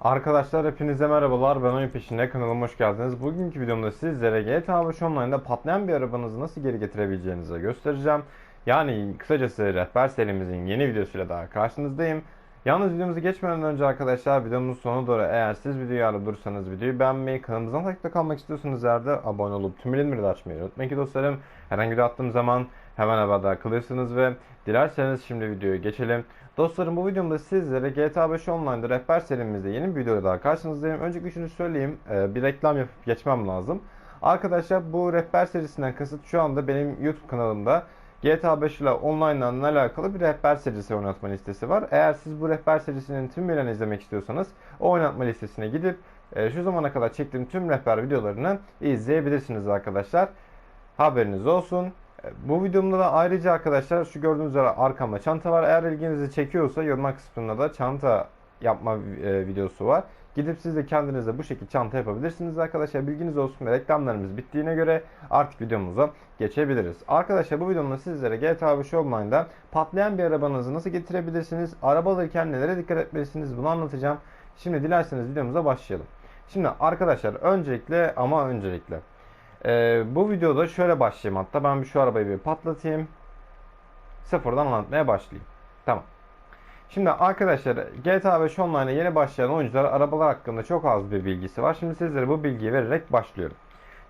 Arkadaşlar hepinize merhabalar ben oyun peşinde kanalıma hoş geldiniz. Bugünkü videomda sizlere GTA 5 Online'da patlayan bir arabanızı nasıl geri getirebileceğinizi göstereceğim. Yani kısacası rehber serimizin yeni videosuyla daha karşınızdayım. Yalnız videomuzu geçmeden önce arkadaşlar videomuzun sonuna doğru eğer siz videoyu durursanız videoyu beğenmeyi, kanalımızdan takipte kalmak istiyorsanız eğer de abone olup tüm bildirimleri de açmayı unutmayın ki dostlarım. Herhangi bir attığım zaman hemen haberdar kalıyorsunuz ve dilerseniz şimdi videoya geçelim. Dostlarım bu videomda sizlere GTA 5 Online'da rehber serimizde yeni bir videoda daha karşınızdayım. Öncelikle şunu söyleyeyim, e, bir reklam yapıp geçmem lazım. Arkadaşlar bu rehber serisinden kasıt şu anda benim YouTube kanalımda GTA 5 ile online'la alakalı bir rehber serisi oynatma listesi var. Eğer siz bu rehber serisinin tüm videolarını izlemek istiyorsanız o oynatma listesine gidip e, şu zamana kadar çektiğim tüm rehber videolarını izleyebilirsiniz arkadaşlar. Haberiniz olsun. E, Bu videomda da ayrıca arkadaşlar şu gördüğünüz üzere arkamda çanta var. Eğer ilginizi çekiyorsa yorumlar kısmında da çanta yapma e, videosu var. Gidip siz de kendinize bu şekilde çanta yapabilirsiniz arkadaşlar. Bilginiz olsun ve reklamlarımız bittiğine göre artık videomuza geçebiliriz. Arkadaşlar bu videomda sizlere GTA 5 Online'da patlayan bir arabanızı nasıl getirebilirsiniz? Araba alırken nelere dikkat etmelisiniz? Bunu anlatacağım. Şimdi dilerseniz videomuza başlayalım. Şimdi arkadaşlar öncelikle ama öncelikle ee, bu videoda şöyle başlayayım hatta ben bir şu arabayı bir patlatayım. Sıfırdan anlatmaya başlayayım. Tamam. Şimdi arkadaşlar GTA 5 Online'a yeni başlayan oyuncular arabalar hakkında çok az bir bilgisi var. Şimdi sizlere bu bilgiyi vererek başlıyorum.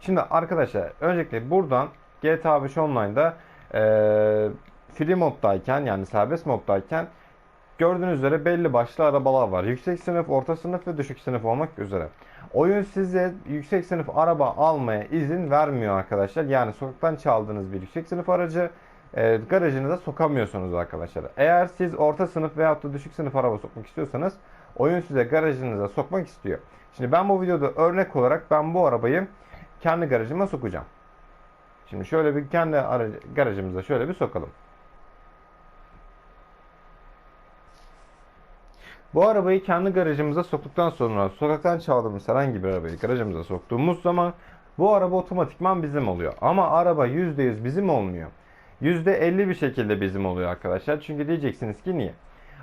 Şimdi arkadaşlar öncelikle buradan GTA 5 Online'da eee free moddayken yani serbest moddayken gördüğünüz üzere belli başlı arabalar var. Yüksek sınıf, orta sınıf ve düşük sınıf olmak üzere. Oyun size yüksek sınıf araba almaya izin vermiyor arkadaşlar. Yani sokaktan çaldığınız bir yüksek sınıf aracı e, garajınıza sokamıyorsunuz arkadaşlar. Eğer siz orta sınıf veyahut da düşük sınıf araba sokmak istiyorsanız oyun size garajınıza sokmak istiyor. Şimdi ben bu videoda örnek olarak ben bu arabayı kendi garajıma sokacağım. Şimdi şöyle bir kendi aracı, garajımıza şöyle bir sokalım. Bu arabayı kendi garajımıza soktuktan sonra sokaktan çaldığımız herhangi bir arabayı garajımıza soktuğumuz zaman bu araba otomatikman bizim oluyor. Ama araba %100 bizim olmuyor. %50 bir şekilde bizim oluyor arkadaşlar. Çünkü diyeceksiniz ki niye?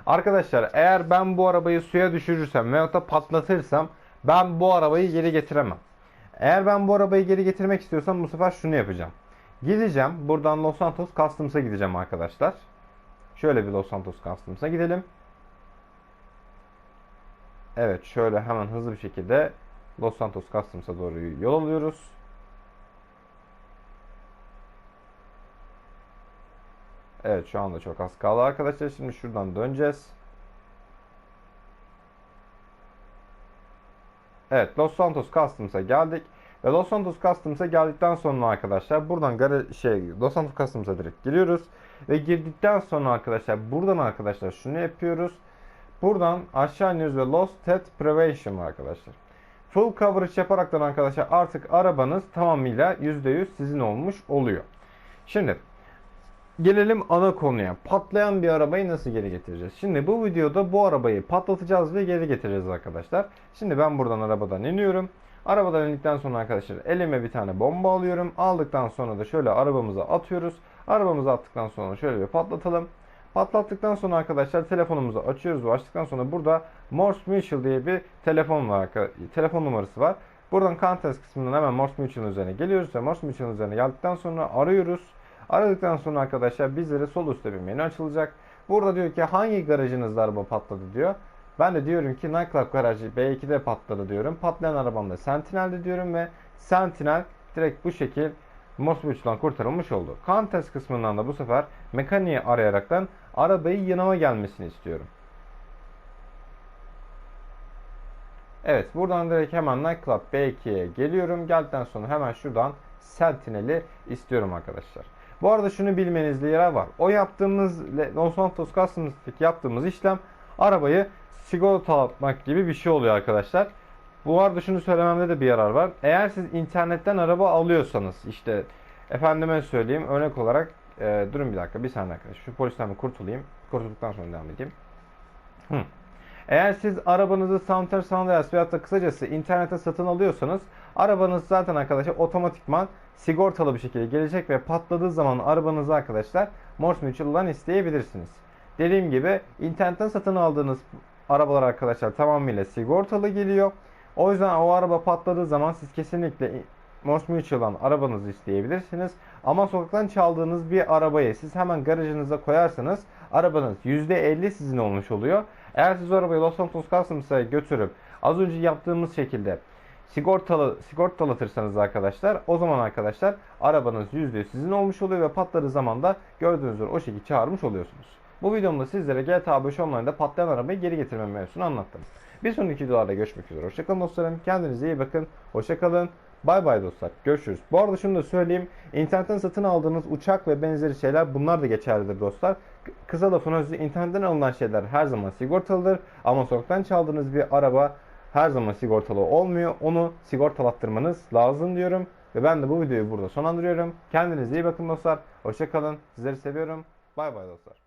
Arkadaşlar eğer ben bu arabayı suya düşürürsem veyahut da patlatırsam ben bu arabayı geri getiremem. Eğer ben bu arabayı geri getirmek istiyorsam bu sefer şunu yapacağım. Gideceğim buradan Los Santos Customs'a gideceğim arkadaşlar. Şöyle bir Los Santos Customs'a gidelim. Evet şöyle hemen hızlı bir şekilde Los Santos Customs'a doğru yol alıyoruz. Evet şu anda çok az kaldı arkadaşlar. Şimdi şuradan döneceğiz. Evet Los Santos Customs'a geldik. Ve Los Santos Customs'a geldikten sonra arkadaşlar buradan gara şey Los Santos Customs'a direkt giriyoruz. Ve girdikten sonra arkadaşlar buradan arkadaşlar şunu yapıyoruz. Buradan aşağı iniyoruz ve Lost Stat Prevention arkadaşlar. Full coverage yaparaktan arkadaşlar artık arabanız tamamıyla %100 sizin olmuş oluyor. Şimdi gelelim ana konuya. Patlayan bir arabayı nasıl geri getireceğiz? Şimdi bu videoda bu arabayı patlatacağız ve geri getireceğiz arkadaşlar. Şimdi ben buradan arabadan iniyorum. Arabadan indikten sonra arkadaşlar elime bir tane bomba alıyorum. Aldıktan sonra da şöyle arabamıza atıyoruz. Arabamıza attıktan sonra şöyle bir patlatalım. Patlattıktan sonra arkadaşlar telefonumuzu açıyoruz açtıktan sonra burada Morse Mutual diye bir telefon var. Telefon numarası var. Buradan contest kısmından hemen Morse Mutual'ın üzerine geliyoruz ve Morse Mutual'ın üzerine geldikten sonra arıyoruz. Aradıktan sonra arkadaşlar bizlere sol üstte bir menü açılacak. Burada diyor ki hangi garajınızda araba patladı diyor. Ben de diyorum ki Nightclub garajı B2'de patladı diyorum. Patlayan arabam da Sentinel'de diyorum ve Sentinel direkt bu şekil Mosbuç'tan kurtarılmış oldu. Contest kısmından da bu sefer mekaniği arayaraktan arabayı yanıma gelmesini istiyorum. Evet buradan direkt hemen Nightclub B2'ye geliyorum. Geldikten sonra hemen şuradan Sentinel'i istiyorum arkadaşlar. Bu arada şunu bilmenizde yarar var. O yaptığımız Los Santos Customs'taki yaptığımız işlem arabayı sigorta atmak gibi bir şey oluyor arkadaşlar. Bu arada şunu söylememde de bir yarar var. Eğer siz internetten araba alıyorsanız işte efendime söyleyeyim örnek olarak e, durun bir dakika bir saniye arkadaşlar. Şu polisten bir kurtulayım. Kurtulduktan sonra devam edeyim. Hı. Eğer siz arabanızı Santer Sanders veyahut da kısacası internete satın alıyorsanız arabanız zaten arkadaşlar otomatikman sigortalı bir şekilde gelecek ve patladığı zaman arabanızı arkadaşlar Morse Mutual'dan isteyebilirsiniz. Dediğim gibi internetten satın aldığınız arabalar arkadaşlar tamamıyla sigortalı geliyor. O yüzden o araba patladığı zaman siz kesinlikle Morse Mutual'dan arabanızı isteyebilirsiniz. Ama sokaktan çaldığınız bir arabayı siz hemen garajınıza koyarsanız arabanız %50 sizin olmuş oluyor. Eğer siz o arabayı Los Santos Customs'a götürüp az önce yaptığımız şekilde sigortalı sigortalatırsanız arkadaşlar o zaman arkadaşlar arabanız %100 sizin olmuş oluyor ve patladığı zaman da gördüğünüz üzere o şekilde çağırmış oluyorsunuz. Bu videomda sizlere GTA 5 Online'da patlayan arabayı geri getirme mevzusunu anlattım. Bir sonraki videolarda görüşmek üzere. Hoşçakalın dostlarım. Kendinize iyi bakın. Hoşçakalın. Bay bay dostlar. Görüşürüz. Bu arada şunu da söyleyeyim. İnternetten satın aldığınız uçak ve benzeri şeyler bunlar da geçerlidir dostlar. Kısa lafın özü internetten alınan şeyler her zaman sigortalıdır. Ama sokaktan çaldığınız bir araba her zaman sigortalı olmuyor. Onu sigortalattırmanız lazım diyorum. Ve ben de bu videoyu burada sonlandırıyorum. Kendinize iyi bakın dostlar. Hoşçakalın. Sizleri seviyorum. Bay bay dostlar.